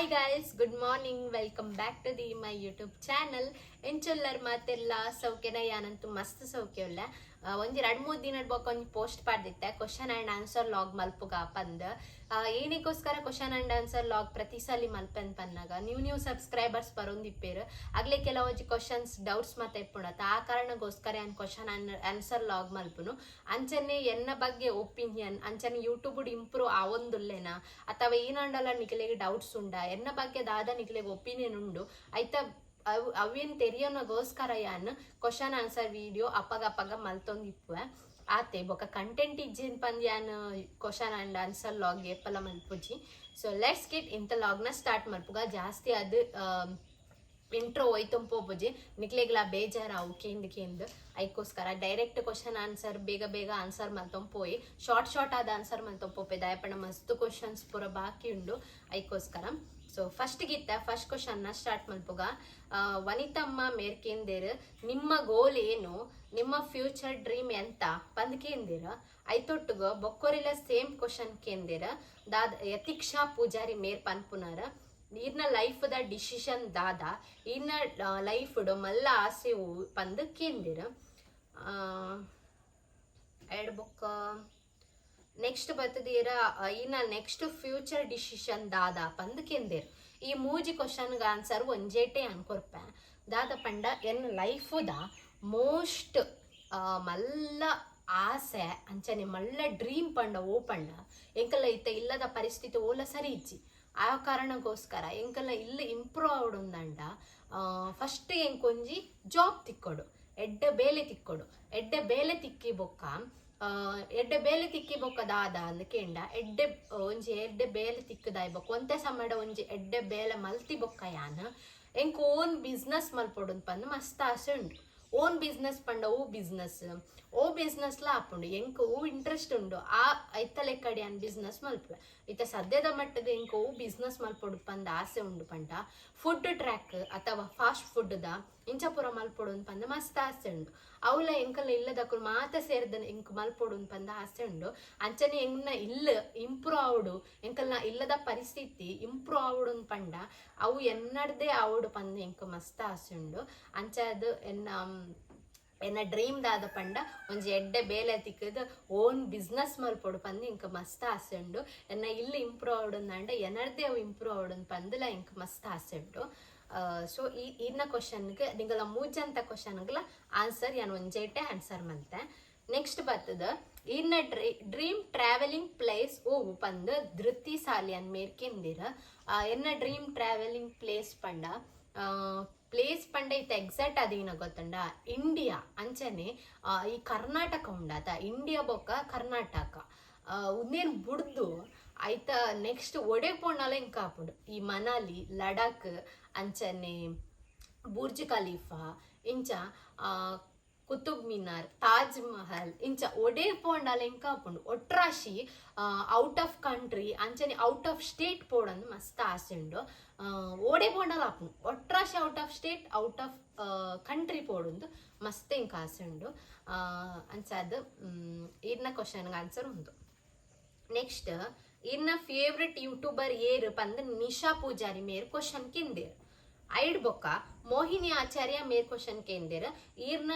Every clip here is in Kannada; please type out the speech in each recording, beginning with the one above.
Hi guys, good morning. Welcome back to the my YouTube channel. ಎಂಚೊಲ್ಲರ್ ಮಾತೆಲ್ಲ ಸೌಖ್ಯನ ಯಾನಂತೂ ಮಸ್ತ್ ಸೌಖ್ಯ ಇಲ್ಲ ಒಂದು ಎರಡು ಮೂರು ದಿನ ಬೊಕ್ಕ ಒಂದು ಪೋಸ್ಟ್ ಪಾಡ್ದಿತ್ತೆ. ಕ್ವಶನ್ ಆ್ಯಂಡ್ ಆನ್ಸರ್ ಲಾಗ್ ಮಲ್ಪುಗ ಪಂದ್ ಏನಿಗೋಸ್ಕರ ಕ್ವಶನ್ ಆ್ಯಂಡ್ ಆನ್ಸರ್ ಲಾಗ್ ಪ್ರತಿ ಸಲ ಮಲ್ಪನ್ ಪನ್ನಾಗ. ನೀವು ನೀವು ಸಬ್ಸ್ಕ್ರೈಬರ್ಸ್ ಬರೋಂದಿಪ್ಪೇರು ಆಗ್ಲೇ ಕೆಲವೊಂದು ಕ್ವಶನ್ಸ್ ಡೌಟ್ಸ್ ಮತ್ತೆ ಇಪ್ಪುಣತ್ತ ಆ ಕಾರಣಕ್ಕೋಸ್ಕರ ನಾನು ಕ್ವಶನ್ ಆನ್ಸರ್ ಲಾಗ್ ಮಲ್ಪುನು. ಅಂಚನೆ ಎನ್ನ ಬಗ್ಗೆ ಒಪಿನಿಯನ್, ಅಂಚನೆ ಯೂಟ್ಯೂಬ್ ಇಂಪ್ರೂವ್ ಆವೊಂದುಲ್ಲೆನ? ಅಥವಾ ಏನಂಡಲ್ಲ ನಿಖಿಲೆಗೆ ಡೌಟ್ಸ್ ಉಂಡ? ಎನ್ನ ಬಗ್ಗೆ ದಾದ ನಿಖಿಲೆಗೆ ಒಪಿನಿಯನ್ ಉಂಡು? ಐತ ಅವ್ ಅವೇನು ತೆರಿಯೋನಗೋಸ್ಕರ ಯಾನ್ ಕ್ವಶನ್ ಆನ್ಸರ್ ವಿಡಿಯೋ ಅಪ್ಪಗ ಅಪ್ಪಗ ಮಲ್ತೊಂದಿಪ್ಪುವೆ ಆತೆ, ಬೊಕ ಕಂಟೆಂಟ್ ಇಜ್ಜಿನ್ ಪಂದ್ ಯಾನ್ ಕ್ವಶನ್ ಆ್ಯಂಡ್ ಆನ್ಸರ್ ಲಾಗ್ ಏಪಲ ಮಲ್ಪುಜಿ. ಸೊ ಲೆಟ್ಸ್ ಗೆಟ್ ಇಂಥ ಲಾಗ್ನ ಸ್ಟಾರ್ಟ್ ಮಲ್ಪುಗ ಜಾಸ್ತಿ ಅದು ಇಂಟ್ರೋ ಹೋಯ್ತಂಪೋಪುಜಿ ನಿಕ್ಲೆಗ್ಲ ಬೇಜಾರಾವು ಕೇಂದ್ ಕೇಂದ್. ಐಕೋಸ್ಕರ ಡೈರೆಕ್ಟ್ ಕ್ವಶನ್ ಆನ್ಸರ್, ಬೇಗ ಬೇಗ ಆನ್ಸರ್ ಮಲ್ತೊಂಪೋಯಿ. ಶಾರ್ಟ್ ಶಾರ್ಟ್ ಆದ ಆನ್ಸರ್ ಮಲ್ತೊಂಪೋಪೆ. ದಯಪಣ ಮಸ್ತ್ ಕ್ವಶನ್ಸ್ ಪೂರ ಬಾಕಿ ಉಂಡು ಐಕೋಸ್ಕರ ಸೊ ಫಸ್ಟ್ ಗೀತ ಫಸ್ಟ್ ಕ್ವಶನ್ನ ಸ್ಟಾರ್ಟ್ ಮಲ್ಪುಗ ವನಿತಮ್ಮ ಮೇರ್ಕೇಂದಿರ್ ನಿಮ್ಮ ಗೋಲ್ ಏನು? ನಿಮ್ಮ ಫ್ಯೂಚರ್ ಡ್ರೀಮ್ ಎಂತ? ಪಂದ್ ಕೇಂದಿರ ಐತೊಟ್ಟುಗ, ಬೊಕ್ಕೊರಿಲ ಸೇಮ್ ಕ್ವಶನ್ ಕೇಂದಿರ, ದಾದ, ಯತಿಕ್ಷಾ ಪೂಜಾರಿ ಮೇರ್ ಪನ್ಪುನರ ಈರ್ನ ಲೈಫ್ ದ ಡಿಸಿಷನ್ ದಾದ ಈರ್ನ ಲೈಫ್ ಮಲ್ಲ ಆಸೆ ಪಂದ್ ಕೇಂದಿರ. ಎರಡು ಬುಕ್ ನೆಕ್ಸ್ಟ್ ಬರ್ತದೀರ ಇನ್ನ ನೆಕ್ಸ್ಟ್ ಫ್ಯೂಚರ್ ಡಿಸಿಷನ್ ದಾದ ಪಂದ್ ಕೆಂದೇರ್ ಈ ಮೂಜಿ ಕ್ವಶನ್ಗೆ ಆನ್ಸರ್ ಒಂಜೇಟೆ ಅನ್ಕೊರ್ಪೆ. ದಾದ ಪಂಡ, ಎನ್ ಲೈಫ್ ದ ಮೋಸ್ಟ್ ಮಲ್ಲ ಆಸೆ ಅಂಚನೆ ಮಲ್ಲ ಡ್ರೀಮ್ ಪಂಡ, ಓ ಪಂಡ ಎಂಕಲ್ಲ ಇತ್ತ ಇಲ್ಲದ ಪರಿಸ್ಥಿತಿ ಓಲ ಸರಿ ಇಜ್ಜಿ. ಆ ಕಾರಣಕ್ಕೋಸ್ಕರ ಎಂಕಲ್ಲ ಇಲ್ಲ ಇಂಪ್ರೂವ್ ಆವಡೊಂದಂಡ ಫಸ್ಟ್ ಎಂಕೊಂಜಿ ಜಾಬ್ ತಿಕ್ಕೊಡು, ಎಡ್ಡೆ ಬೇಲೆ ತಿಕ್ಕೊಡು, ಎಡ್ಡೆ ಬೇಲೆ ತಿಕ್ಕಿ ಬೊಕ್ಕ ಎಡ್ಡೆ ಬೇಲೆ ತಿಕ್ಕಿ ಬೊಕ್ಕ ದಾದ ಅಂದ್ ಕೇಂಡ. ಎಡ್ಡೆ ಒಂಜಿ ಎಡ್ಡೆ ಬೇಲೆ ತಿಕ್ಕದಾಯ್ ಬೊಕ್ಕ. ಒಂತೆ ಸಮಡ ಒಂಜಿ ಎಡ್ಡೆ ಬೇಲೆ ಮಲ್ತಿ ಬೊಕ್ಕ ಯಾನ್. ಎಂಕ್ ಓನ್ ಬಿಸ್ನೆಸ್ ಮಲ್ಪೊಡು ಪಂದ್ ಮಸ್ತ್ ಆಸೆ ಉಂಡು ಓನ್ ಬಿಸ್ನೆಸ್ ಪಂಡ ಓ ಬಿಸ್ನೆಸ್ ಓ ಬಿಸ್ನೆಸ್ಲ ಆಪುಂಡು ಎಂಕ್ ಓ ಇಂಟ್ರೆಸ್ಟ್ ಉಂಡು. ಆ ಐತಲೆ ಕಡೆ ಅನ್ ಬಿಸ್ನೆಸ್ ಇತ್ತ ಸದ್ಯದ ಮಟ್ಟದ ಎಂಕ್ ಓ ಬಿಸ್ನೆಸ್ ಮಲ್ಪೊಡು ಪಂದ್ ಆಸೆ ಉಂಡು ಪಂಡ. ಫುಡ್ ಟ್ರ್ಯಾಕ್ ಅಥವಾ ಫಾಸ್ಟ್ ಫುಡ್ದ ಇಂಚಪುರ ಮಲ್ಪೊಡು ಪಂದ ಮಸ್ತ್ ಆಸೆ ಉಂಡು. ಅವಳ ಎಂಕಲ್ ಇಲ್ಲದಕ್ಕೂ ಮಾತ ಸೇರಿದ ಎಂಕ್ ಮಲ್ಪೊಡು ಪಂದ ಆಸೆ ಉಂಡು. ಅಂಚನೆ ಎಂಗ್ನ ಇಲ್ಲ, ಇಂಪ್ರೂವ್ ಆವಡು. ನ ಇಲ್ಲದ ಪರಿಸ್ಥಿತಿ ಇಂಪ್ರೂವ್ ಆವಡು ಪಂಡ, ಅವು ಎನ್ನಡ್ದೆ ಆವಡು ಪಂದ ಎಂಕ್ ಮಸ್ತ್ ಆಸೆ ಉಂಡು. ಅಂಚ ಎನ್ನ ಎನ್ನ ಡ್ರೀಮ್ ದಾದ ಪಂಡ, ಒಂಜಿ ಎಡ್ಡೆ ಬೇಲೆ ತಿಕ್ಕದ ಓನ್ ಬಿಸ್ನೆಸ್ ಮಲ್ಪೊಡು ಪಂದ್ ಇಂಕ ಮಸ್ತ್ ಆಸೆ ಉಂಡು. ಎನ್ನ ಇಲ್ಲಿ ಇಂಪ್ರೂವ್ ಆವಡೊಂದಂಡ ಎನರ್ದೇ ಅವು ಇಂಪ್ರೂವ್ ಆವಡು ಪಂದಲ ಇಂಕ ಮಸ್ತ್ ಆಸೆ ಉಂಡು ಸೊ ಈ ಇನ್ನ ಕ್ವಶನ್ಗೆ ನಿಂಗಲ ಮೂಜಂತ ಕ್ವಶನ್ಗಳ ಆನ್ಸರ್ ಯಾನ್ ಒಂಜೇಟೆ ಆನ್ಸರ್ ಮಂತೆ. ನೆಕ್ಸ್ಟ್ ಬರ್ತದ, ಇನ್ನ ಡ್ರೀ ಡ್ರೀಮ್ ಟ್ರಾವೆಲಿಂಗ್ ಪ್ಲೇಸ್ ಓ ಪಂದ್ ಧೃತಿ ಸಾಲಿಯನ್ ಮೇರ್ಕೆಂದಿರ ಎನ್ನ ಡ್ರೀಮ್ ಟ್ರಾವೆಲಿಂಗ್ ಪ್ಲೇಸ್ ಪಂಡ? ಪ್ಲೇಸ್ ಪಂಡ ಇತ್ತ ಎಕ್ಸಾಕ್ಟ್ ಅದೇನ ಗೊತ್ತಂಡ? ಇಂಡಿಯಾ ಅಂಚನೆ ಈ ಕರ್ನಾಟಕ ಉಂಡಾತ. ಇಂಡಿಯಾ ಬೊಕ್ಕ ಕರ್ನಾಟಕ. ಉನ್ನೇನ್ ಬುಡ್ದು, ಆಯ್ತ ನೆಕ್ಸ್ಟ್ ಒಡೆ ಪೋಣಲ್ಲ ಇಂಕ ಆಪುಂಡು ಈ ಮನಾಲಿ ಲಡಾಖ್ ಅಂಚನೆ ಬುರ್ಜ್ ಖಲೀಫಾ ಇಂಚ ಆ, ಕುತುಬ್ ಮಿನಾರ್ ತಾಜ್ ಮಹಲ್ ಇಂಚ ಒಡೆ ಪೋಂಡಾಲ ಇಂಕ ಆಪುಂಡು ಒಟ್ರಾಶಿ ಔಟ್ ಆಫ್ ಕಂಟ್ರಿ ಅಂಚನೆ ಔಟ್ ಆಫ್ ಸ್ಟೇಟ್ ಪೋಡಂದು ಮಸ್ತ್ ಆಸೆ ಉಂಡು ಆ, ಓಡೆ ಪೋಂಡಲ ಆಪುಂಡು ಒಟ್ರಾಶಿ out of state out of country ಪೋಡುಂದು ಮಸ್ತ್ ಇಂಕ ಆಸೆ ಉಂಡು ಆ, ಅಂಚ ಅದು ಇರ್ನ ಕ್ವಶನ್ಗೆ ಆನ್ಸರ್ ಉಂದು ನೆಕ್ಸ್ಟ್ ಇನ್ನ ಫೇವ್ರೆಟ್ ಯೂಟ್ಯೂಬರ್ ಏರ್ ಪಂದ್ ನಿಶಾ ಪೂಜಾರಿ ಮೇರ್ ಕ್ವಶನ್ ಕಿಂದಿರ್ ಐಡ್ ಬೊಕ್ಕ ಮೋಹಿನಿ ಆಚಾರ್ಯ ಮೇರ್ ಕ್ವಶನ್ ಕೇಂದಿರ್ ಈರ್ನ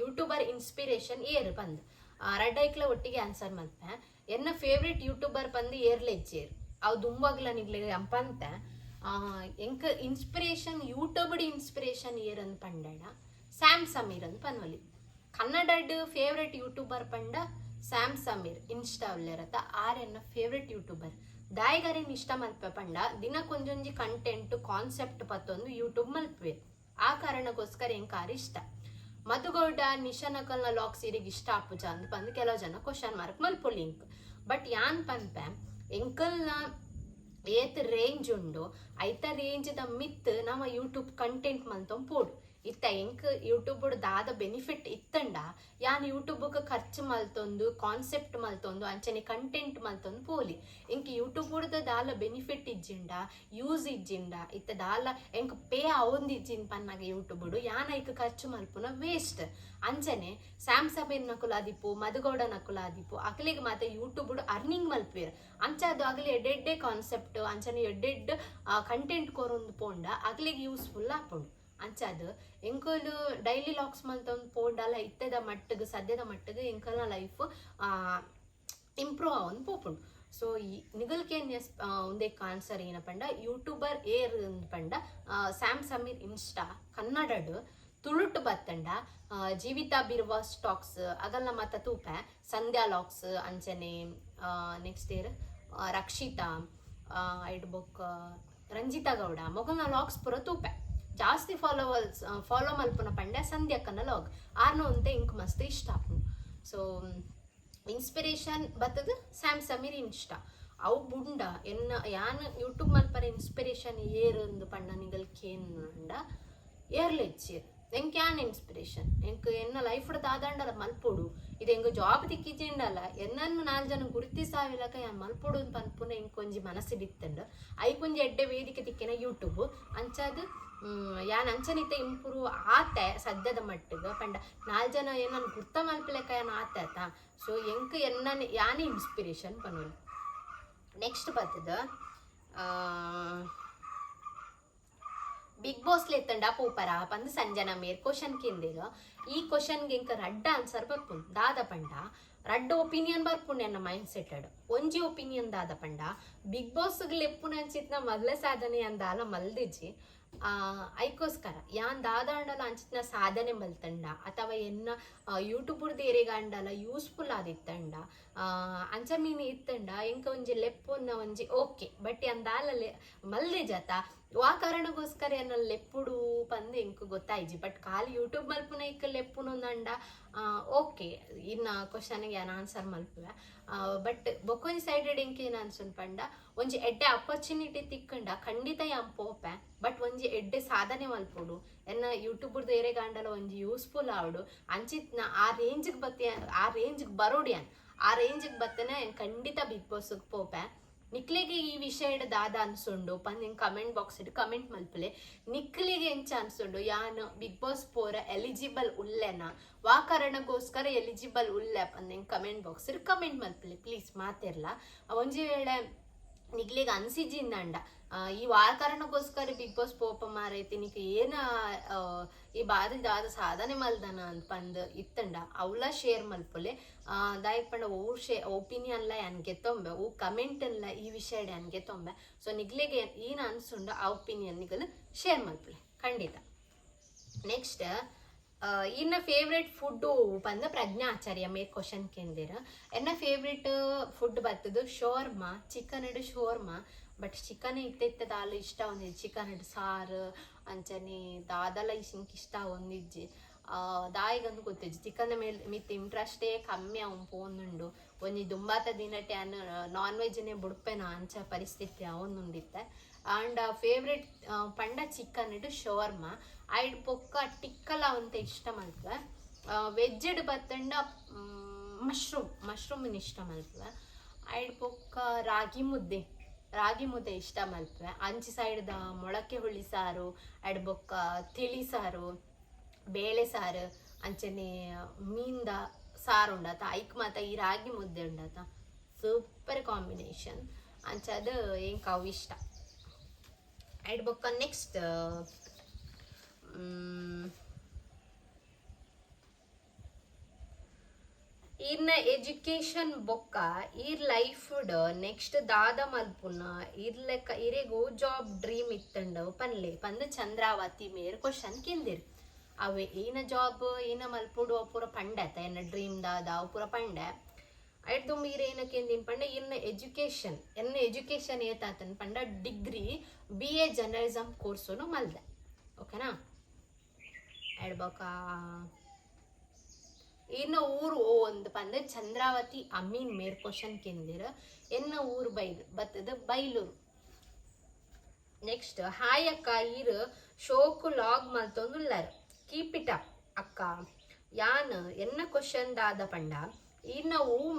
ಯೂಟ್ಯೂಬರ್ ಇನ್ಸ್ಪಿರೇಷನ್ ಏರ್ ಪಂದ್. ಐಕ್ಲ ಒಟ್ಟಿಗೆ ಆನ್ಸರ್ ಮಲ್ಪೆ ಎನ್ನ ಫೇವ್ರೆಟ್ ಯೂಟ್ಯೂಬರ್ ಪಂದ್ ಏರ್ಲೆಜ್ಜೇರ್ ಅವು ದುಂಬಾಗ್ಲ ನಿಗ್ಲಿ ಅಂಪಂತ. ಎಂಕ ಇನ್ಸ್ಪಿರೇಷನ್ ಯೂಟ್ಯೂಬ್ಡ್ ಇನ್ಸ್ಪಿರೇಷನ್ ಏರ್ ಅಂದ್ ಪಂಡ ಸ್ಯಾಮ್ ಸಮೀರ್ ಅಂದ್ ಪನ್ವಲಿ. ಕನ್ನಡಡ್ ಫೇವ್ರೆಟ್ ಯೂಟ್ಯೂಬರ್ ಪಂಡ ಸ್ಯಾಮ್ ಸಮೀರ್, ಇನ್ಸ್ಟಾ ಆರ್ ಎನ್ನ ಫೇವ್ರೆಟ್ ಯೂಟ್ಯೂಬರ್ ದಾಯಿಗಾರಿ ಇಷ್ಟ ಮಲ್ಪೆ ಪಂಡ ದಿನಕ್ಕೊಂದೊಂಜಿ ಕಂಟೆಂಟ್ ಕಾನ್ಸೆಪ್ಟ್ ಪತ್ತೊಂದು ಯೂಟ್ಯೂಬ್ ಮಲ್ಪುವೆ. ಆ ಕಾರಣಕ್ಕೋಸ್ಕರ ಎಂಕಾರ್ ಇಷ್ಟ. ಮಧುಗೌಡ ನಿಶನಕಲ್ನ ಲಾಕ್ ಸೀರೆಗೆ ಇಷ್ಟ ಆಪುಜ ಅಂತ ಬಂದು ಕೆಲವು ಜನ ಕ್ವಶನ್ ಮಾರ್ಕ್ ಮಲ್ಪು ಲಿಂಕ್ ಬಟ್ ಯಾನ್ ಪಂಪೆ, ಎಂಕಲ್ನ ಏತ್ ರೇಂಜ್ ಉಂಡು, ಐತ ರೇಂಜ್ ದ ಮಿತ್ ನಮ್ಮ ಯೂಟ್ಯೂಬ್ ಕಂಟೆಂಟ್ ಮಲ್ತೊಂದು ಪೋಡು ಇತ್ತ ಎಂಕ್ ಯೂಟ್ಯೂಬ್ ದಾದ ಬೆನಿಫಿಟ್ ಇತ್ತಂಡ. ಯಾನ್ ಯೂಟ್ಯೂಬ್ಗೆ ಖರ್ಚು ಮಲ್ತೊಂದು ಕಾನ್ಸೆಪ್ಟ್ ಮಲ್ತೊಂದು, ಅಂಚನೆ ಕಂಟೆಂಟ್ ಮಲ್ತೊಂದು ಪೋಲಿ. ಎಂಕ್ ಯೂಟ್ಯೂಬ್ ದಾಲ ಬೆನಿಫಿಟ್ ಇಜ್ಜಿಂಡ ಯೂಸ್ ಇಜ್ಜಿಂಡ. ಇತ್ತ ದಾಲ ಎಂಕ್ ಪೇ ಅವೊಂದು ಇಜ್ಜಿನ್ ಪನ್ನಾಗ ಯೂಟ್ಯೂಬ್ ಯಾನ ಐಕ್ ಖರ್ಚು ಮಲ್ಪುನ ವೇಸ್ಟ್ ಅಂಚನೆ ಸ್ಯಾಮ್ಸಬೆನ್ ನಕುಲಾದಿಪ್ಪು ಮಧುಗೌಡ ನಕುಲಾದಿಪ್ಪು, ಅಕಲಿಗೆ ಮಾತ್ರ ಯೂಟ್ಯೂಬ್ ಅರ್ನಿಂಗ್ ಮಲ್ಪೇರ್ ಅಂಚದು ಆಗಲಿ ಎಡ್ಡೆಡ್ಡೆ ಕಾನ್ಸೆಪ್ಟ್ ಅಂಚನೆ ಎಡ್ಡೆಡ್ ಕಂಟೆಂಟ್ ಕೊರೊಂದು ಪೋಂಡ ಅಗಲಿಗೆ ಯೂಸ್ಫುಲ್ ಆಪುಂಡು. ಅಂಚದು ಎಂಕುಲು ಡೈಲಿ ಲಾಕ್ಸ್ ಮಲ್ತೊಂದು ಪೋಂಡಲ ಇತ್ತದ ಮಟ್ಟಿಗೆ, ಸದ್ಯದ ಮಟ್ಟಿಗೆ ಎಂಕಲ್ನ ಲೈಫ್ ಇಂಪ್ರೂವ್ ಆವೊಂದು ಪೋಪುಂಡು. ಸೊ ಈ ನಿಗಲ್ಕೇನ್ ಎಸ್ ಒಂದೇ ಕಾನ್ಸರ್ ಏನ ಪಂಡ ಯೂಟ್ಯೂಬರ್ ಏರ್ ಪಂಡ ಸ್ಯಾಮ್ ಸಮೀರ್ ಇನ್ಸ್ಟಾ, ಕನ್ನಡಡ್, ತುಳುಟು ಬತ್ತಂಡ ಜೀವಿತ ಜೀವಿತಾ ಬಿರುವ ಸ್ಟಾಕ್ಸ್ ಅಗಲ್ನ ಮಾತ ತೂಪ, ಸಂಧ್ಯಾ ಲಾಕ್ಸ್ ಅಂಚನೆ ನೆಕ್ಸ್ಟ್ ಏರ್ ರಕ್ಷಿತಾ ಐಡ್ ಬುಕ್ ರಂಜಿತಾ ಗೌಡ, ಮೊಗಲ್ನ ಲಾಕ್ಸ್ ಪುರ ತೂಪೆ. ಜಾಸ್ತಿ ಫಾಲೋವರ್ಸ್ ಫಾಲೋ ಮಲ್ಪುನ ಪಂಡೆ ಸಂಧ್ಯಾಕ್ಕನ ಲಾಗ್ ಆರ್ನು ಅಂತ ಇಂಕ್ ಮಸ್ತ್ ಇಷ್ಟ ಸೊ ಇನ್ಸ್ಪಿರೇಷನ್ ಬತ್ತದ ಸ್ಯಾಮ್ ಸಮೀರ್ ಇಷ್ಟ. ಅವು ಬುಂಡ, ಎನ್ನ, ಯಾನ್ ಯೂಟ್ಯೂಬ್ ಮಲ್ಪರ ಇನ್ಸ್ಪಿರೇಷನ್ ಏರ್ ಒಂದು ಪಂಡ ನಿಗಲ್ ಕೇಂದ ಏರ್ಲೆಚ್ಚೇರ್ ಎಂಕ್ ಯಾನ್ ಇನ್ಸ್ಪಿರೇಷನ್ ಎಂಕ್ ಎನ್ನ ಲೈಫ್ ದಾದಂಡಲ ಮಲ್ಪೊಡು. ಇದು ಹೆಂಗ ಜಾಬ್ ದಿಕ್ಕಿಜಿಂಡಲ್ಲ ಎನ್ನನ್ನು ನಾಲ್ಕು ಜನ ಗುರುತಿಸಾವಿಲಕ ಯಾನ್ ಮಲ್ಪೊಡು ಅಂತ ಪನ್ಪುನ ಇಂಕೊಂಜಿ ಒಂಜಿ ಮನಸ್ಸಿಡಿತ್ತಂಡು ಐಕೊಂಜಿ ಎಡ್ಡೆ ವೇದಿಕೆ ದಿಕ್ಕಿನ ಯೂಟ್ಯೂಬ್ ಅಂಚಾದ್ ಯಾನ್ ಅಂಚನಿತ ಇಂಪ್ರೂವ್ ಆತೆ ಸದ್ಯದ ಮಟ್ಟಿಗೆ. ಪಂಡ ನಾಲ್ ಜನ ಏನನ್ ಗುರ್ತ ಮಲ್ಪಲೆಕ್ಕ ಏನ ಆತೆ ಆತ? ಸೊ ಎಂಕ್ ಎನ್ನ ಯಾನೇ ಇನ್ಸ್ಪಿರೇಷನ್ ಪನ್ನುಲ್ ನೆಕ್ಸ್ಟ್ ಬರ್ತದ ಬಿಗ್ ಬಾಸ್ ಲೆತ್ತಂಡ ಪೂಪರ. ಪಂದ್ ಸಂಜನ ಮೇರ್ ಕ್ವಶನ್ ಕಿಂದಿಗ. ಈ ಕ್ವಶನ್ಗೆ ಇಂಕ ರಡ್ಡ ಆನ್ಸರ್ ಬರ್ಪುನ್ ದಾದ ಪಂಡ. ರಡ್ಡ ಒಪಿನಿಯನ್ ಬರ್ಪುಂಡು ಎನ್ನ ಮೈಂಡ್ ಸೆಟ್ಟಡ್ ಒಂಜಿ ಒಪಿನಿಯನ್ ದಾದ ಪಂಡ. ಬಿಗ್ ಬಾಸ್ ಲೆಪ್ಪುನ ಅಂಚಿತ್ನ ಮೊದಲ ಸಾಧನೆ ಅಂದಾಲ ಮಲ್ದಿಜ್ಜಿ. ಆ ಐಕೋಸ್ಕರ. ಯಾನ್ ದಾದಾಂಡಲ ಅಂಚಿತ್ನ ಸಾಧನೆ ಮಲ್ತಂಡ, ಅಥವಾ ಎನ್ನ ಯೂಟ್ಯೂಬ್ ಏರಿಗಾಂಡಲ ಯೂಸ್ಫುಲ್ ಆದಿತ್ತಂಡ ಅಂಚ ಮೀನು ಇತ್ತಂಡ, ಎಂಕ ಒಂಜಿ ಲೆಪ್ಪುನ್ನ ಒಂಜಿ, ಓಕೆ. ಬಟ್ ಅಂದಾಲ ಲೆ ಮಲ್ದೆ ಜತ ಆ ಕಾರಣಗೋಸ್ಕರ ನನ್ನ ಲೆಪ್ಪುಡು, ಪಂದ್ ಎಂಕ್ ಗೊತ್ತಾಯ್ಜಿ. ಬಟ್ ಖಾಲಿ ಯೂಟ್ಯೂಬ್ ಮಲ್ಪುನ ಇಕ್ಕ ಲೆಪ್ಪುನೊಂದಂಡ ಓಕೆ, ಇನ್ನ ಕ್ವಶನ್ಗೆ ಏನು ಆನ್ಸರ್ ಮಲ್ಪುವೆ. ಬಟ್ ಬೊಕ್ಕೊಂಜಿ ಸೈಡೆಡ್ ಎಂಕ್ ಏನು ಅನ್ಸನ್ ಪಂಡ? ಒಂಜಿ ಎಡ್ಡೆ ಅಪರ್ಚುನಿಟಿ ತಿಕ್ಕಂಡ, ಖಂಡಿತ ಯಾನ್ ಪೋಪೆ. ಬಟ್ ಒಂಜಿ ಎಡ್ಡೆ ಸಾಧನೆ ಮಲ್ಪುಡು. ಎನ್ನ ಯೂಟ್ಯೂಬ್ ಏರೆ ಗಾಂಡಲ ಒಂಜಿ ಯೂಸ್ಫುಲ್ ಆವಡು. ನ ಆ ರೇಂಜ್ಗೆ ಬತ್ತೆ, ಆ ರೇಂಜ್ಗೆ ಬರೋಡಿಯನ್ ಆ ರೇಂಜ್ಗೆ ಬತ್ತನೆ ಖಂಡಿತ ಬಿಗ್ ಬಾಸ್ಗೆ ಪೋಪೆ. ನಿಕ್ಲಿಗೆ ಈ ವಿಷಯ ದಾದ ಅನ್ಸುಂಡು ಪಂದ್ ಕಮೆಂಟ್ ಬಾಕ್ಸ್ ಇಟ್ಟು ಕಮೆಂಟ್ ಮಲ್ಪಲೆ ನಿಕ್ಲಿಗೆ ಎಂಚ ಅನ್ಸೊಂಡು ಯಾನ್ ಬಿಗ್ ಬಾಸ್ ಪೋರ ಎಲಿಜಿಬಲ್ ಉಲ್ಲೆನ? ವಾ ಕಾರಣಕ್ಕೋಸ್ಕರ ಎಲಿಜಿಬಲ್ ಉಲ್ಲೆ? ಪಂದ್ ಕಮೆಂಟ್ ಬಾಕ್ಸ್ ಇಟ್ಟು ಕಮೆಂಟ್ ಮಲ್ಪಲೆ ಪ್ಲೀಸ್ ಮಾತಿರ್ಲ ಒಂಜಿ ವೇಳೆ ನಿಗ್ಲಿಗೆ ಅನ್ಸಿಜಿಂದಂಡ ಈ ವಾರ ಕಾರಣಕ್ಕೋಸ್ಕರ ಬಿಗ್ ಬಾಸ್ ಪೋಪ ಮಾರೈತಿ, ನಿಕ್ ಏನ ಈ ಬಾರಿ ದಾದ ಸಾಧನೆ ಮಲ್ದನ ಅಂತ ಪಂದ್ ಇತ್ತಂಡ. ಅವಳ ಶೇರ್ ಮಲ್ಪೊಲೆ. ದಾಯಕ್ ಪಂಡ, ಓ, ಶೇ ಒಪಿನಿಯನ್ಲ ಎನ್ಗೆ ತೊಂಬೆ, ಓ ಕಮೆಂಟ್ ಎಲ್ಲ ಈ ವಿಷಯ ಎನ್ಗೆ ತೊಂಬೆ. ಸೊ, ನಿಗ್ಲಿಗೆ ಏನು ಅನ್ಸುಂಡ ಆ ಒಪಿನಿಯನ್ ನಿಗಲು ಶೇರ್ ಮಲ್ಪೊಲೆ, ಖಂಡಿತ. ನೆಕ್ಸ್ಟ್ ಇನ್ನ ಫೇವ್ರೆಟ್ ಫುಡ್ಡು ಬಂದ ಪ್ರಜ್ಞಾ ಆಚಾರ್ಯ ಮೇಲೆ ಕ್ವಶನ್ ಕೇಂದಿರ ಎನ್ನ ಫೇವ್ರೇಟ್ ಫುಡ್ ಬರ್ತದು ಶೋರ್ಮಾ ಚಿಕನ್ ಇಡು ಶೋರ್ಮಾ. ಬಟ್ ಚಿಕನ್ ಇತ್ತಿತ್ತದ ದಾಲ ಇಷ್ಟ ಒಂದಿಜ್ಜಿ ಚಿಕನ್ ಇಡು ಸಾರು, ಅಂಚನೆ ದಾದಲ ಇಶಿಂಕ್ ಇಷ್ಟ ಒಂದಿಜ್ಜಿ ದಾಯಿಗಂದು ಗೊತ್ತಿಜ್ಜಿ. ಚಿಕನ್ ಮೇಲೆ ಮಿತ್ ಇಂಟ್ರೆಸ್ಟೇ ಕಮ್ಮಿ ಅವನ್ ಪೋನುಂಡು ಒಂಜಿ ದುಂಬಾತ ದಿನಟೆ ಅನ್ನ ನಾನ್ ವೆಜ್ನೇ ಬುಡ್ಪೆನ ಅಂಚ ಪರಿಸ್ಥಿತಿ ಅವನುಂಡಿತ್ತೆ. ಫೇವ್ರೆಟ್ ಪಂಡ ಚಿಕನ್ ಇಟ್ಟು ಶೋರ್ಮಾ ಐಡ್ ಪೊಕ್ಕ ಟಿಕ್ಕಲ ಅಂತ ಇಷ್ಟ ಮಲ್ಪೆ ವೆಜ್ಜಡ್ ಬತ್ತಂಡ ಮಶ್ರೂಮ್ ಮಶ್ರೂಮಿನ ಇಷ್ಟ ಮಲ್ಪೆ ಐಡ್ ಪೊಕ್ಕ ರಾಗಿ ಮುದ್ದೆ ರಾಗಿ ಮುದ್ದೆ ಇಷ್ಟ ಮಲ್ಪೆ ಅಂಚಿ ಸೈಡ್ದ ಮೊಳಕೆ ಹುಳಿ ಸಾರು ಐಡ್ ಬೊಕ್ಕ ತಿಳಿ ಸಾರು, ಬೇಳೆ ಸಾರು, ಅಂಚನೆ, ಮೀನ್ದ ಸಾರು ಉಂಡತ, ಐಕ್ ಮಾತ ಈ ರಾಗಿ ಮುದ್ದೆ ಉಂಡತ. Super combination. ಅಂಚದು ಏನು ಕಾವು ಇಷ್ಟ. ಐಡ್ ಬೊಕ್ಕ ನೆಕ್ಸ್ಟ್ ಇನ್ನ ಎಜುಕೇಶನ್ ಬೊಕ್ಕ ಈರ್ ಲೈಫ್ ನೆಕ್ಸ್ಟ್ ದಾದ ಮಲ್ಪುನ ಇರ್ಲೆಕ್ಕ ಇರೆಗೋ ಜಾಬ್ ಡ್ರೀಮ್ ಇತ್ತಂಡ ಪನ್ಲೆ. ಪಂದ್ ಚಂದ್ರಾವತಿ ಮೇರ್ ಕ್ವಶನ್ ಕಿಂದಿರ್. ಅವೆ ಏನ ಜಾಬ್, ಏನ ಮಲ್ಪುಡು ಪೂರ ಪಂಡತ, ಏನ ಡ್ರೀಮ್ ದಾದ ಪೂರ ಪಂಡೆ. ಐಟ್ ಮೀರ ಏನಕ್ಕೆ ನಿಮ್ಮ ಪಂಡ ಇನ್ನ ಎಜುಕೇಶನ್ ಎನ್ನ ಎಜುಕೇಶನ್ ಏತಾತನ್ ಪಂಡ ಡಿಗ್ರಿ, ಬಿ ಎ ಜರ್ನಲಿಸಮ್ ಕೋರ್ಸುನು ಮಲ್ದೆ. ಓಕೆನಾ? ಎಡ್ಬಕ. ಇನ್ನ ಊರು ಓ ಒಂದು ಪಂದ ಚಂದ್ರಾವತಿ ಅಮೀನ್ ಮೇರ್ ಕ್ವಶನ್ ಕೆಂದಿರ ಎನ್ನ ಊರು ಬೈಲು, ಬತ್ತದ ಬೈಲೂರು. ನೆಕ್ಸ್ಟ್ ಹಾಯ್ ಅಕ್ಕ ಇರು ಶೋಕು ಲಾಗ್ ಮಲ್ತೊಂದು ಕೀಪ್ ಇಟ್ ಅಪ್ ಅಕ್ಕ, ಯಾನ್ ಎನ್ನ ಕ್ವಶನ್ ದಾದ ಪಂಡ? ಇನ್ನ ನಾವು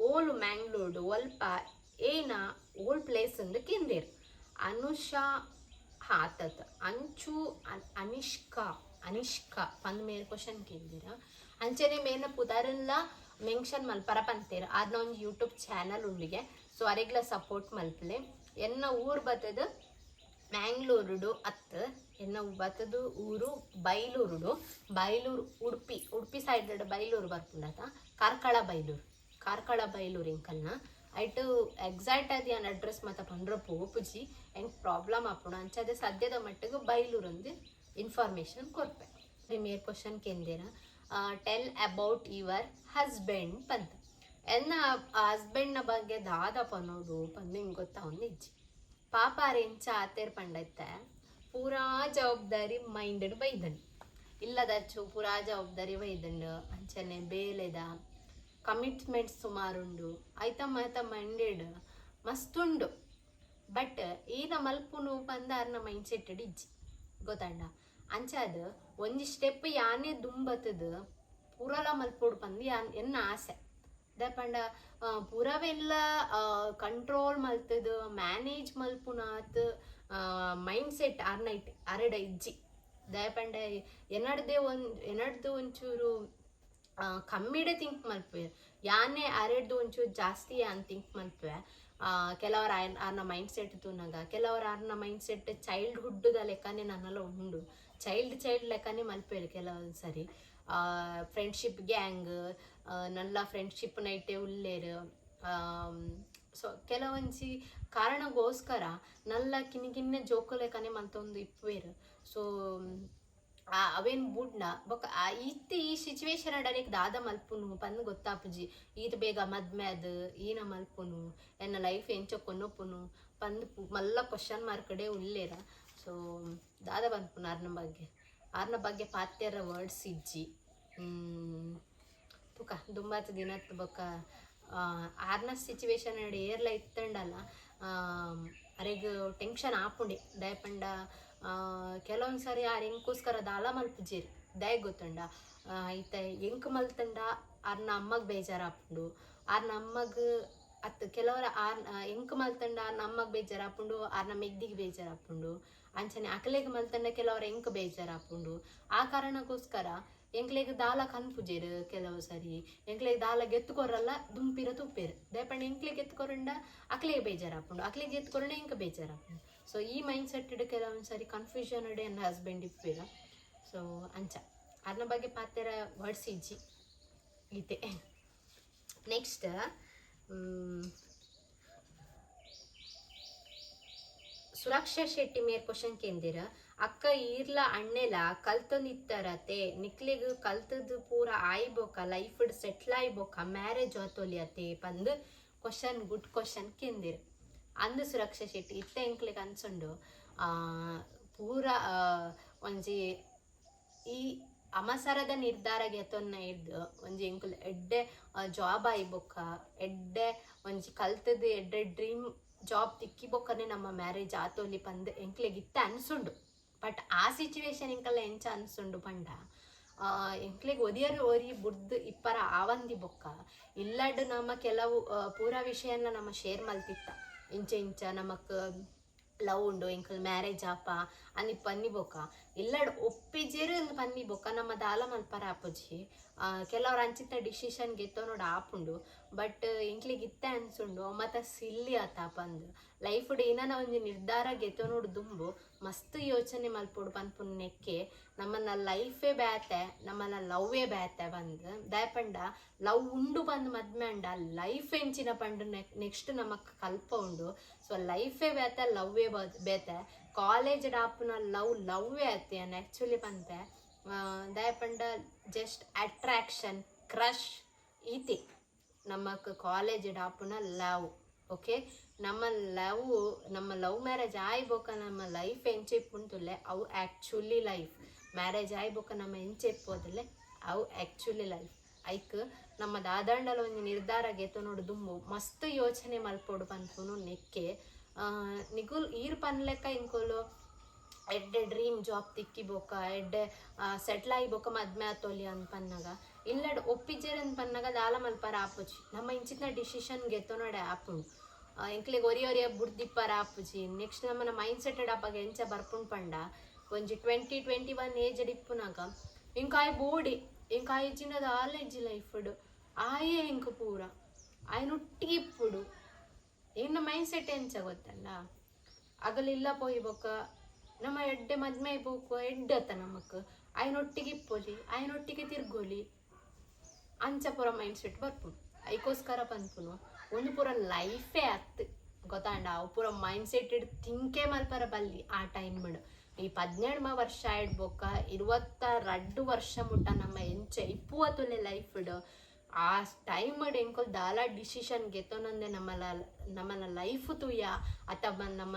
ಓಲ್ ಮ್ಯಾಂಗ್ಳೂರ್ಡು ಒಲ್ಪ ಏನ ಓಲ್ಡ್ ಪ್ಲೇಸ್ ಅಂದ್ರೆ ಕೇಂದ್ರ ಅನುಷಾ ಹಾತತ್ ಅಂಚು, ಅನ್- ಅನಿಷ್ಕಾ ಅನಿಷ್ಕಾ ಪಂದ್ ಮೇಲೆ ಕ್ವಶನ್ ಕೇಳಿದಿರ. ಅಂಚನೆ ಮೇನ ಪುದಾರೆಲ್ಲ ಮೆನ್ಷನ್ ಮಲ್ಪರ ಪಂತೇರ ಅದ್ನ ಒಂದು ಯೂಟ್ಯೂಬ್ ಚಾನಲ್ ಉಳ್ಳಿಗೆ ಸೊ ಅರೆಗ್ಲ ಸಪೋರ್ಟ್ ಮಲ್ಪಲೆ. ಎನ್ನ ಊರ್ ಬತ್ತದ? ಮ್ಯಾಂಗ್ಳೂರುಡು ಅತ್ ಎನ್ನ ಬತ್ತದು ಊರು ಬೈಲೂರುಡು, ಬೈಲೂರು ಉಡುಪಿ ಉಡುಪಿ ಸೈಡ್ ಬೈಲೂರು ಬರ್ಪುಂಡತ ಕಾರ್ಕಳ ಬೈಲೂರು. ಕಾರ್ಕಳ ಬೈಲೂರು ಇಂಕಲ್ನ, ಐಟು ಎಕ್ಸಾಕ್ಟ್ ಆದ ಏನು ಅಡ್ರೆಸ್ ಮಾತ ಪಂಡ್ರ ಪೋಪುಜಿ ಹೆಂಗೆ ಪ್ರಾಬ್ಲಮ್ ಆಪುಂಡು ಅಂಚದೆ ಸದ್ಯದ ಮಟ್ಟಿಗೆ ಬೈಲೂರು ಅಂದು ಇನ್ಫಾರ್ಮೇಶನ್ ಕೊರ್ಪೆ ಪ್ರಿಮಿಯರ್ ಕ್ವಶನ್ ಕೇಂದ್ರ ಟೆಲ್ ಅಬೌಟ್ ಯುವರ್ ಹಸ್ಬೆಂಡ್ ಪಂತ ಎನ್ನ ಹಸ್ಬೆಂಡ್ನ ಬಗ್ಗೆ ದಾದಪ್ಪ ಪನೋಡು ಪಂದು ಹಿಂಗೆ ಗೊತ್ತಾ ಒಂದು ಇಜ್ಜಿ ಪಾಪ ರೆಂಚ ಆತೇರ್ ಪಂಡೈತೆ. ಪೂರಾ ಜವಾಬ್ದಾರಿ ಮೈಂಡ್ ಬೈದಂಡ್ ಇಲ್ಲದ ಅಚ್ಚು ಪೂರಾ ಜವಾಬ್ದಾರಿ ಬೈದಂಡ್ ಅಂಚನೆ ಬೇಲೆದ ಕಮಿಟ್ಮೆಂಟ್ ಸುಮಾರುಂಡು. ಐತ ಮಾತ ಮೈಂಡೆಡ್ ಮಸ್ತುಂಡು. ಬಟ್ ಈನ ಮಲ್ಪುನು ಪಂದಾರ್ನ ಮೈಂಡ್ ಸೆಟ್ ಇಜ್ಜಿ ಗೊತ್ತಂಡ ಅಂಚಾದ ಒಂಜಿ ಸ್ಟೆಪ್ ಯಾನೇ ದುಂಬತ್ತದ ಪೂರಲ ಮಲ್ಪೋಡು ಬಂದು ಯಾನ್ ಎನ್ನ ಆಸೆ. ದಪಂಡ ಪೂರವೆಲ್ಲ ಕಂಟ್ರೋಲ್ ಮಲ್ತದ ಮ್ಯಾನೇಜ್ ಮಲ್ಪುನಾತ್ ಮೈಂಡ್ ಸೆಟ್ ಆರ್ನೈಟ್ ಅರಡ ಇಜ್ಜಿ ದಯಪಂಡ ಎನಡ್ದೆ ಒಂದು, ಎನಡ್ದು ಒಂಚೂರು ಕಮ್ಮಿಡೆ ಥಿಂಕ್ ಮಲ್ಪೆ ಯಾನೇ ಅರೆಡ್ದು ಒಂಚೂರು ಜಾಸ್ತಿ ಯಾನ್ ಥಿಂಕ್ ಮಲ್ಪೆ ಕೆಲವರು ಆರ್ನ ಮೈಂಡ್ ಸೆಟ್ ತೂನಾಗ, ಕೆಲವರು ಆರ್ನ ಮೈಂಡ್ ಸೆಟ್ ಚೈಲ್ಡ್ಹುಡ್ದ ಲೆಕ್ಕನೇ ನನ್ನಲ್ಲ ಉಂಡು. ಚೈಲ್ಡ್ ಚೈಲ್ಡ್ ಲೆಕ್ಕನೇ ಮಲ್ಪೇರು ಕೆಲವೊಂದು ಸರಿ ಫ್ರೆಂಡ್ಶಿಪ್ ಗ್ಯಾಂಗ್ ನಲ್ಲ ಫ್ರೆಂಡ್ಶಿಪ್ ನೈಟೆ ಉಲ್ಲೇರು ಸೊ ಕೆಲವೊಂಜಿ ಕಾರಣಗೋಸ್ಕರ ನಲ್ಲ ಕಿನ್ನ ಜೋಕುಲೆ ಕನೆ ಮಂತೊಂದು ಇಪ್ಪುವೇರ್. ಸೊ ಅವೇನ್ ಬುಡ್ನ, ಬೊಕ ಇತ್ತ ಈ ಸಿಚುವೇಶನ್ ಡೈರೆಕ್ಟ್ ದಾದ ಮಲ್ಪುನು, ಪಂದ್ ಗೊತ್ತಾಪುಜಿ. ಈತ ಬೇಗ ಮದ್ಮೆ ಅದು ಈನ ಮಲ್ಪುನು, ಎನ್ನ ಲೈಫ್ ಎಂಚ ಕೊನ್ನೊಪ್ಪುನು ಪಂದ್ ಮಲ್ಲ ಕ್ವಶನ್ ಮಾರ್ಕ್ ಕಡೆ ಉಲ್ಲೇರ. ಸೊ, ದಾದ ಬಂದ್ಪುನು ನಮ್ಮ ಬಗ್ಗೆ. ಆರ್ನ ಬಗ್ಗೆ ಪಾತ್ಯರ ವರ್ಡ್ಸ್ ಇಜ್ಜಿ. ಹ್ಮ್. ದುಂಬಾತ್ ದಿನ ಬೊಕ್ಕ ಆರ್ನ ಸಿಚುವೇಶನ್ ನಡೆ ಏರ್ಲ ಇತ್ತಂಡಲ್ಲ ಅರೆಗ್ ಟೆನ್ಷನ್ ಆಪುಂಡೆ. ದಯಪಂಡ ಕೆಲವೊಂದು ಸಾರಿ ಆರ್ ಎಂಕೋಸ್ಕರ ದಾಲ ಮಲ್ಪುಜೇರಿ ದಯ ಗೊತ್ತಂಡ. ಐತ ಎಂಕ್ ಮಲ್ತಂಡ? ಅರ್ನ ಅಮ್ಮಗ್ ಬೇಜಾರ್ ಆಪುಂಡು ಆರ್ನ ಅಮ್ಮಗ್ ಅತ್ ಕೆಲವರ ಆರ್ ಎಂಕ್ ಮಲ್ತಂಡ? ಆರ್ನ ಅಮ್ಮಗ್ ಬೇಜಾರ್ ಆಪುಂಡು ಆರ್ನ ಮೆಗ್ದಿಗೆ ಬೇಜಾರ್ ಆಪುಂಡು ಅಂಚನೆ ಅಕಲೆಗ್ ಮಲ್ತಂಡ ಕೆಲವರು ಎಂಕ್ ಬೇಜಾರ್ ಆಪುಂಡು. ಆ ಕಾರಣಕ್ಕೋಸ್ಕರ ಎಂಕ್ಲೆಗ್ ದಾಲ ಕನ್ಪುಜೇರು ಕೆಲವು ಸರಿ. ಎಂಕ್ಲೆಗ್ ದಾಲ ಗೆತ್ತುಕೊರಲ್ಲ ದುಂಪಿರ ತುಪ್ಪೇರು. ದಯಪಂಡ ಎಂಕ್ಲೆಗ್ ಎತ್ಕೊರಂಡ ಅಕ್ಲೆಗ್ ಬೇಜಾರಾಪುಂಡು ಅಕ್ಲೆಗ್ ಎತ್ಕೊರಂಡ ಎಂಕ ಬೇಜಾರಾಪುಂಡು ಸೊ ಈ ಮೈಂಡ್ ಸೆಟ್ ಇಡು ಕೆಲವೊಂದು ಸರಿ ಕನ್ಫ್ಯೂಷನ್ ಇಡೆ ನನ್ನ ಹಸ್ಬೆಂಡ್ ಇಪ್ಪೇರ ಸೊ ಅಂಚ. ಅದ್ರ ಬಗ್ಗೆ ಪಾತ್ರ ವರ್ಡ್ಸ್ ಇಜ್ಜಿ ಗೀತೆ. ನೆಕ್ಸ್ಟ್ ಸುರಕ್ಷಾ ಶೆಟ್ಟಿ ಮೇರ್ ಕ್ವಶನ್ ಕೇಂದಿರ ಅಕ್ಕ ಈರ್ಲ ಅಣ್ಣೆಲ ಕಲ್ತೊಂದಿತ್ತರತೆ ನಿಕ್ಲಿಗ್ ಕಲ್ತದ್ ಪೂರ ಆಯ್ಬೋಕ ಲೈಫ್ ಸೆಟ್ಲ್ ಆಯ್ಬೋಕ, ಮ್ಯಾರೇಜ್ ಆತೋಲಿಯತೆ ಪಂದ್ ಕ್ವಶನ್ ಗುಡ್ ಕ್ವಶನ್ ಕೇಂದಿರ ಅಂದು ಸುರಕ್ಷಾ ಶೆಟ್ಟಿ ಇತ್ತ ಎಂಕ್ಲಿಗ್ ಅನ್ಸೊಂಡು ಪೂರ ಒಂಜಿ ಈ ಅಮಸರದ ನಿರ್ಧಾರ ಗೆತೊನ್ನ ಇದ್ದು ಒಂಜಿ ಎಂಕುಲ್, ಎಡ್ಡೆ ಜಾಬ್ ಆಯ್ಬೊಕ್ಕ ಎಡ್ಡೆ, ಒಂಜಿ ಕಲ್ತದ, ಎಡ್ಡೆ ಡ್ರೀಮ್ ಜಾಬ್ ತಿಕ್ಕಿ ಬೊಕ್ಕನೆ ನಮ್ಮ ಮ್ಯಾರೇಜ್ ಆತೋಲಿ ಪಂದ್ ಎಂಕ್ಲೆಗ್ ಇತ್ತ ಅನ್ಸುಂಡು. ಬಟ್ ಆ ಸಿಚುವೇಶನ್ ಎಂಕಲ್ಲ ಎಂಚ ಅನ್ಸುಂಡು ಪಂಡ. ಎಂಕ್ಲೆಗ್ ಒದಿಯರು ಒರಿ ಬುಡ್ದು ಇಪ್ಪರ ಆವಂದಿ ಬೊಕ್ಕ. ಇಲ್ಲಡ್ ನಮ್ಮ ಕೆಲವು ಪೂರ ವಿಷಯನ ನಮ್ಮ ಶೇರ್ ಮಲ್ತಿತ್ತ. ಇಂಚ ಇಂಚ ನಮಕ್ ಲವ್ ಉಂಡು, ಎಂಕಲ್ ಮ್ಯಾರೇಜ್ ಆಪ ಅನಿ ಪನ್ನಿ ಬೊಕ. ಎಲ್ಲಡ್ ಒಪ್ಪಿಜೇರು ಇಲ್ಲಿ ಪನ್ನಿ ಬೊಕ, ನಮ್ಮ ದಾಲ ಮಲ್ಪರ ಆಪೊಜಿ ಕೆಲವ್ರು ಅಂಚಿತ್ತ ಡಿಸಿಷನ್ ಗೆತ್ತೋ ನೋಡಿ ಆಪುಂಡು ಬಟ್ ಇಂಕ್ಲಿಗೆ ಇತ್ತೆ ಅನ್ಸುಂಡು ಮತ್ತ ಸಿಲ್ಲಿ ಆತ ಬಂದು ಲೈಫ್ ಏನಾನ ಒಂದು ನಿರ್ಧಾರ ಗೆತ್ತೋ ನೋಡು ದುಂಬು, ಮಸ್ತ್ ಯೋಚನೆ ಮಲ್ಪುಡು ಪನ್ಪುನ್ ನೆಕ್ಕೆ. ನಮ್ಮನ್ನ ಲೈಫೇ ಬ್ಯಾತೆ, ನಮ್ಮನ್ನ ಲವ್ವೇ ಬ್ಯಾತೆ ಬಂದು. ದಯಪಂಡ, ಲವ್ ಉಂಡು ಬಂದು ಮದ್ಮೆ ಅಂಡ ಲೈಫ್ ಎಂಚಿನ ಪಂಡು ನೆಕ್ಸ್ಟ್ ನಮಕ್ ಕಲ್ಪ ಉಂಡು. ಸೊ ಲೈಫೇ ಬೇತೆ ಲವ್ವೇ ಬೇತೆ. ಕಾಲೇಜ್ ಡಾಪ್ನ ಲವ್ ಲವ್ವೇ ಆತೆ ಆ್ಯಕ್ಚುಲಿ ಬಂತೆ? ದಯಪಂಡ ಜಸ್ಟ್ ಅಟ್ರಾಕ್ಷನ್ ಕ್ರಶ್ ಈತಿ. ನಮಕ್ ಕಾಲೇಜ್ ಡಾಪ್ನ ಲವ್ ಓಕೆ ನಮ್ಮ ಲವ್ ನಮ್ಮ ಲವ್ ಮ್ಯಾರೇಜ್ ಆಯ್ಬೋಕ ನಮ್ಮ ಲೈಫ್ ಎಂಚೆಪ್ಪುಂಟುಲ್ಲೆ ಅವು ಆ್ಯಕ್ಚುಲಿ ಲೈಫ್ ಮ್ಯಾರೇಜ್ ಆಯ್ಬೋಕ ನಮ್ಮ ಎಂಚೆಪ್ಪೋದಿಲ್ಲೆ ಅವು ಆ್ಯಕ್ಚುಲಿ ಲೈಫ್ ಐಕ್, ನಮ್ಮ ದಾದಂಡಲ ಒಂಜಿ ನಿರ್ಧಾರ ಗೆತ್ತು ನೋಡು, ದುಂಬು. ಮಸ್ತ್ ಯೋಚನೆ ಮಲ್ಪೊಡು ಪನ್ಪುನು ನೆಕ್ಕೆ. ನಿಗುಲ್ ಈರ್ ಪನ್ಲೆಕ್ಕ ಇಂಕೊಲು, ಎಡ್ಡೆ ಡ್ರೀಮ್ ಜಾಬ್ ತಿಕ್ಕಿಬೋಕ, ಎಡ್ಡೆ ಸೆಟ್ಲ್ ಆಗಿಬೋಕ ಮದ್ಮೆ ಆತೋಲಿ ಅಂತ ಪನ್ನಗ. ಇಲ್ಲಡ್ ಒಪ್ಪಿಜೇರ್ ಅಂತ ಪನ್ನಗ ದಾಲ ಮಲ್ಪರ ಆಪುಜಿ. ನಮ್ಮ ಇಂಚಿನ ಡಿಸಿಷನ್ ಗೆತ್ತೋ ನೋಡೆ ಆಪುಂಡು ಎಂಕ್ಲೆಗ್ ಒರಿ ಒರಿಯ ಬುಡ್ದಿಪ್ಪರ ಆಪುಜಿ. ನೆಕ್ಸ್ಟ್ ನಮ್ಮನ ಮೈಂಡ್ ಸೆಟೆಡ್ ಆಪಾಗ ಎಂಚ ಬರ್ಪುಂಡ್ ಪಂಡ. ಒಂಜಿ ಟ್ವೆಂಟಿ ಟ್ವೆಂಟಿ ಒನ್ ಏಜ್ ಡಿಪ್ಪುನಾಗ ಇಂಕಾಯ್ ಬೋಡಿ ಇಂಕಾಯ್ ಇಜ್ಜಿನದ ಲೈಫ್ ಲೈಫ್ಡ್ ಆಯೇ ಇಂಕ ಪೂರ. ಆಯ್ನೊಟ್ಟಿಗೆ ಇಪ್ಪುಡು. ಇನ್ನು ಮೈಂಡ್ ಸೆಟ್ ಎಂಚ ಗೊತ್ತಲ್ಲ? ಅಗಲಿಲ್ಲ ಪೋಯಿ ಬೊಕ್ಕ ನಮ್ಮ ಎಡ್ಡೆ ಮದ್ಮೆ ಬೋಕು ಎಡ್ಡತ್ತ ನಮಕ್. ಆಯ್ನೊಟ್ಟಿಗೆ ಇಪ್ಪೊಲಿ ಆಯ್ನೊಟ್ಟಿಗೆ ತಿರ್ಗೋಲಿ. ಅಂಚ ಪೂರ ಮೈಂಡ್ ಸೆಟ್ ಬರ್ಪುನು ಐಕೋಸ್ಕರ ಪನ್ಪುನು ಒಂದು ಪೂರ ಲೈಫೇ ಅತ್ತು. ಗೊತ್ತಾಂಡ? ಅವು ಪೂರ ಮೈಂಡ್ ಸೆಟ್ ಇಡ್ ತಿಂಕೆ ಮಲ್ಪರ ಬಲ್ಲಿ ಆ ಟೈಮ್ ಈ ಪದ್ನೇಳ್ಮ ವರ್ಷ ಇಡ್ಬೋಕ, ಇರುವತ್ತ ರಡ್ಡು ವರ್ಷ ಮುಟ್ಟ ನಮ್ಮ ಎಂಚೆ ಇಪ್ಪುವತ್ತುಲೆ ಲೈಫ್ ಆ ಟೈಮ್ ಎಂಕೊಲ್ ದಾಲ ಡಿಸಿಷನ್ ಗೆತ್ತೋನಂದೆ ನಮ್ಮಲ ನಮ್ಮನ ಲೈಫ್ ತುಯ್ಯ ಅಥವಾ ನಮ್ಮ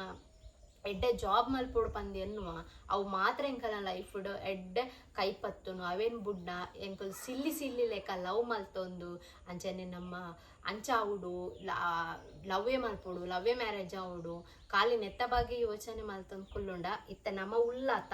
ಎಡ್ಡೆ ಜಾಬ್ ಮಲ್ಪೋಡು ಪಂದ್ ಎನ್ನುವ ಅವು ಮಾತ್ರ ಎಂಕಲ ಲೈಫ್ ಎಡ್ಡೆ ಕೈಪತ್ತುನು ಅವೇನ್ ಬುಡ್ಡ ಎಂಕಲ್ ಸಿಲ್ಲಿ ಸಿಲ್ಲಿ ಲೆಕ್ಕ ಲವ್ ಮಲ್ತೊಂದು ಅಂಚನೆ ನಮ್ಮ ಅಂಚ ಆವುಡು ಲವ್ವೇ ಮಲ್ಪೋಡು ಲವ್ವೇ ಮ್ಯಾರೇಜ್ ಆವುಡು ಕಾಲಿ ನೆತ್ತ ಬಗ್ಗೆ ಯೋಚನೆ ಮಲ್ತೊಂದು ಕುಲ್ಲುಂಡ, ಇತ್ತ ನಮ್ಮ ಉಳ್ಳಾತ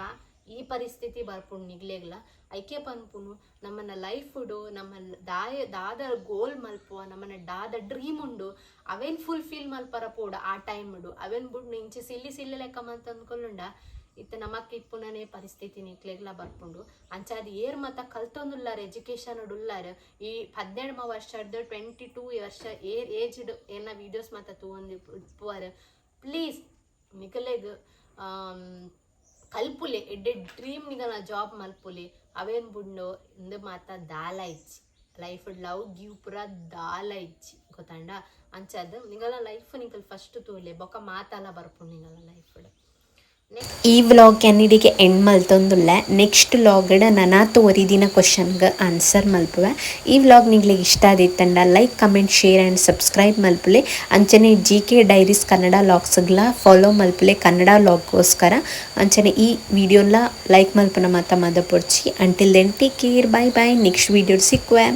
ಈ ಪರಿಸ್ಥಿತಿ ಬರ್ಪುಂಡು ನಿಗ್ಲೆಗ್ಲ. ಐಕೆ ಪನ್ಪುನು ನಮ್ಮನ್ನ ಲೈಫ್ ಉಡು ನಮ್ಮ ದಾಯ, ದಾದ ಗೋಲ್ ಮಲ್ಪುವ, ನಮ್ಮನ್ನ ದಾದ ಡ್ರೀಮ್ ಉಂಡು, ಅವೇನ್ ಫುಲ್ಫಿಲ್ ಮಲ್ಪರ ಪೋಡ ಆ ಟೈಮ್ ಉಡು. ಅವೇನ್ ಬುಡ್ ಇಂಚಿ ಸಿಲ್ಲಿ ಸಿಲ್ಲಿ ಲೆಕ್ಕ ಮಂತ ಅಂದ್ಕೊಳ್ಳುಂಡ ಇತ್ತ ನಮಕ್ ಇಪ್ಪುನನೆ ಪರಿಸ್ಥಿತಿ ನಿಕ್ಲೆಗ್ಲ ಬರ್ಪುಂಡು. ಅಂಚಾದ ಏರ್ ಮತ್ತ ಕಲ್ತೊಂದುಲ್ಲಾರ ಎಜುಕೇಶನ್ ಉಳ್ಳಾರ ಈ ಹದಿನೇಳು ವರ್ಷದ ಟ್ವೆಂಟಿ ಟೂ ವರ್ಷ ಏರ್ ಏಜ್ಡ್ ಏನ ವಿಡಿಯೋಸ್ ಮತ್ತ ತೂಂದು ಪ್ಲೀಸ್ ನಿಕಲೆಗ್ ಕಲ್ಪುಲೆ ಎಡ್ಡೆ ಡ್ರೀಮ್ ನಿಗಲ ಜಾಬ್ ಮಲ್ಪುಲೆ. ಅವೇನ್ ಬುಂಡು ಇಂದು ಮಾತ ದಾಲ ಇಚ್ಚಿ ಲೈಫ್ ಲವ್ ಗಿವ್ ಪುರ ದಾಲ ಇಚ್ಚಿ ಗೊತ್ತಂಡ ಅಂಚದು ನಿಗಲ ಲೈಫ್ ನಿಗಲ್ ಫಸ್ಟ್ ತೋಲೆ ಬೊಕ ಮಾತಲ್ಲ ಬರ್ಪುಂಡು ನಿಗಲ ಲೈಫ್ ಈ ವ್ಲಾಗ್ ಎನ್ನಿಡಿಗೆ ಎಂಡ್ ಮಲ್ತೊಂದುಲ್ಲ. ನೆಕ್ಸ್ಟ್ ವ್ಲಾಗಡ ನನಾ ತೋರಿದಿನ ಕ್ವಶನ್ಗೆ ಆನ್ಸರ್ ಮಲ್ಪುವೆ. ಈ ವ್ಲಾಗ್ ನಿಗ್ಲಿಗೆ ಇಷ್ಟ ಆದಿತ್ತಂಡ like comment share and subscribe ಮಲ್ಪುಲೆ. ಅಂಚನೆ ಜಿ ಕೆ ಡೈರೀಸ್ ಕನ್ನಡ ಲಾಗ್ಸ್ಗಳ ಫಾಲೋ ಮಲ್ಪುಲೆ ಕನ್ನಡ ಲಾಗ್ಗೋಸ್ಕರ ಅಂಚನೆ ಈ ವಿಡಿಯೋನ ಲೈಕ್ ಮಲ್ಪನ ಮಾತ ಮದ ಪೊರ್ಚಿ until then take care bye bye next video ಸಿಕ್ಕುವೆ.